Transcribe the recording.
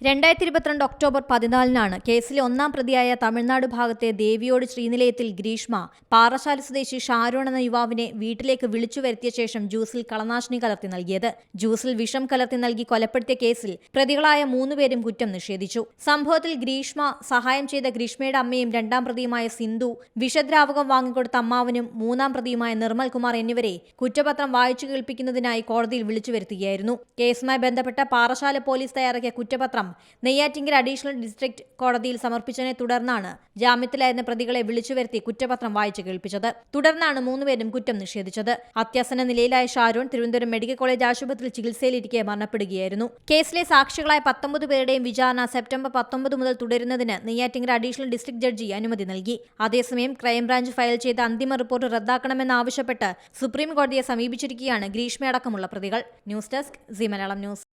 രണ്ടായിരത്തി ഇരുപത്തിരണ്ട് ഒക്ടോബർ പതിനാലിനാണ് കേസിലെ ഒന്നാം പ്രതിയായ തമിഴ്നാട് ഭാഗത്തെ ദേവിയോട് ശ്രീനിലയത്തിൽ ഗ്രീഷ്മ പാറശാല സ്വദേശി ഷാരോൺ എന്ന യുവാവിനെ വീട്ടിലേക്ക് വിളിച്ചു വരുത്തിയ ശേഷം ജ്യൂസിൽ കളനാശിനി കലർത്തി നൽകിയത്. ജ്യൂസിൽ വിഷം കലർത്തി നൽകി കൊലപ്പെടുത്തിയ കേസിൽ പ്രതികളായ മൂന്നുപേരും കുറ്റം നിഷേധിച്ചു. സംഭവത്തിൽ ഗ്രീഷ്മ സഹായം ചെയ്ത ഗ്രീഷ്മയുടെ അമ്മയും രണ്ടാം പ്രതിയുമായ സിന്ധു വിഷദ്രാവകം വാങ്ങിക്കൊടുത്ത അമ്മാവനും മൂന്നാം പ്രതിയുമായ നിർമ്മൽ കുമാർ എന്നിവരെ കുറ്റപത്രം വായിച്ചു കേൾപ്പിക്കുന്നതിനായി കോടതിയിൽ വിളിച്ചു വരുത്തുകയായിരുന്നു. കേസുമായി ബന്ധപ്പെട്ട പാറശാല പോലീസ് തയ്യാറാക്കിയ കുറ്റപത്രം നെയ്യാറ്റിങ്കര അഡീഷണൽ ഡിസ്ട്രിക്ട് കോടതിയിൽ സമർപ്പിച്ചതിനെ തുടർന്നാണ് ജാമ്യത്തിലായിരുന്ന പ്രതികളെ വിളിച്ചു വരുത്തി കുറ്റപത്രം വായിച്ചു കേൾപ്പിച്ചത്. തുടർന്നാണ് മൂന്നുപേരും കുറ്റം നിഷേധിച്ചത്. അത്യാസന്ന നിലയിലായ ഷാരൂൺ തിരുവനന്തപുരം മെഡിക്കൽ കോളേജ് ആശുപത്രിയിൽ ചികിത്സയിലിരിക്കെ മരണപ്പെടുകയായിരുന്നു. കേസിലെ സാക്ഷികളായ പത്തൊമ്പത് പേരുടെയും വിചാരണ സെപ്റ്റംബർ പത്തൊമ്പത് മുതൽ തുടരുന്നതിന് നെയ്യാറ്റിങ്കൽ അഡീഷണൽ ഡിസ്ട്രിക്ട് ജഡ്ജി അനുമതി നൽകി. അതേസമയം ക്രൈംബ്രാഞ്ച് ഫയൽ ചെയ്ത അന്തിമ റിപ്പോർട്ട് റദ്ദാക്കണമെന്നാവശ്യപ്പെട്ട് സുപ്രീം കോടതിയെ സമീപിച്ചിരിക്കുകയാണ് ഗ്രീഷ്മയടക്കമുള്ള പ്രതികൾ. News desk C Malayalam news.